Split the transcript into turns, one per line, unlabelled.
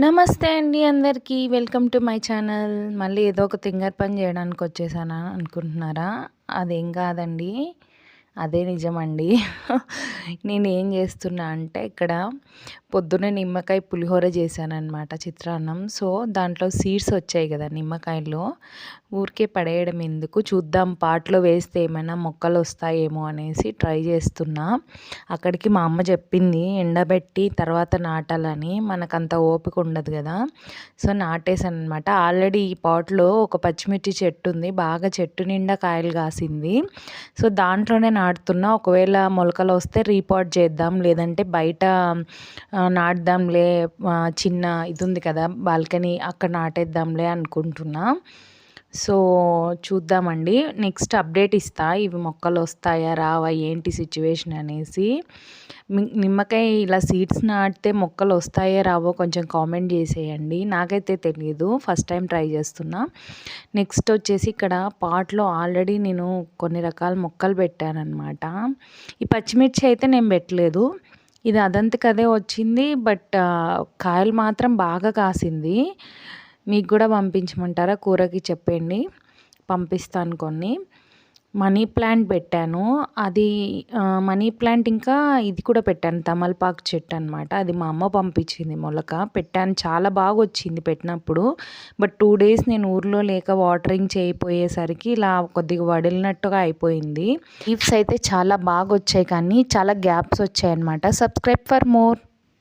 నమస్తే అండి అందరికీ. Welcome to my channel. మళ్ళీ ఏదో ఒక తింగర్ పని చేయడానికి వచ్చేసానా అనుకుంటున్నారా? అదేం కాదండి. అదే నిజమండి. ఏం చేస్తున్నా అంటే ఇక్కడ పొద్దున్నే నిమ్మకాయ పులిహోర చేశానమాట చిత్రాన్నం. సో, దాంట్లో సీడ్స్ వచ్చాయి కదా నిమ్మకాయలో. ఊరికే పడేయడం ఎందుకు చూద్దాం పాట్లో వేస్తే ఏమైనా మొక్కలు వస్తాయేమో అనేసి ట్రై చేస్తున్నా. అక్కడికి మా అమ్మ చెప్పింది ఎండబెట్టి తర్వాత నాటాలని. మనకంత ఓపిక ఉండదు కదా! సో, నాటేసాను అనమాట ఆల్రెడీ ఈ పాట్‌లో ఒక పచ్చిమిర్చి చెట్టు ఉంది. బాగా చెట్టు నిండా కాయలు కాసింది. సో, దాంట్లోనే నాటుతున్నా. ఒకవేళ మొలకలు వస్తే రీపాట్ చేద్దాం. లేదంటే బయట నాటుదాంలే చిన్న ఇది ఉంది కదా! బాల్కనీ అక్కడ నాటేద్దాంలే అనుకుంటున్నా. సో, చూద్దామండి. నెక్స్ట్ అప్డేట్ ఇస్తా. ఇవి మొక్కలు వస్తాయా? రావా? ఏంటి సిచ్యువేషన్ అనేసి. నిమ్మకాయ ఇలా సీడ్స్ నాటితే మొక్కలు వస్తాయో రావో కొంచెం కామెంట్ చేసేయండి. నాకైతే తెలియదు ఫస్ట్ టైం ట్రై చేస్తున్నా. నెక్స్ట్ వచ్చేసి ఇక్కడ పాట్‌లో ఆల్రెడీ నేను కొన్ని రకాల మొక్కలు పెట్టానమాట ఈ పచ్చిమిర్చి అయితే నేను పెట్టలేదు. ఇది అదంతకదే వచ్చింది. బట్ కాయలు మాత్రం బాగా కాసింది. మీకు కూడా పంపించమంటారా? కూరకి చెప్పండి. పంపిస్తాను కొన్ని. మనీ ప్లాంట్ పెట్టాను. అది మనీ ప్లాంట్ ఇంకా ఇది కూడా పెట్టాను. తమలపాకు చెట్టు అనమాట. అది మా అమ్మ పంపించింది మొలక. పెట్టాను చాలా బాగా వచ్చింది పెట్టినప్పుడు. బట్ టూ డేస్ నేను ఊర్లో లేక వాటరింగ్ చేయకపోయేసరికి ఇలా కొద్దిగా వడిలినట్టుగా అయిపోయింది. లీవ్స్ అయితే చాలా బాగా వచ్చాయి కానీ చాలా గ్యాప్స్ వచ్చాయన్నమాట. Subscribe for more.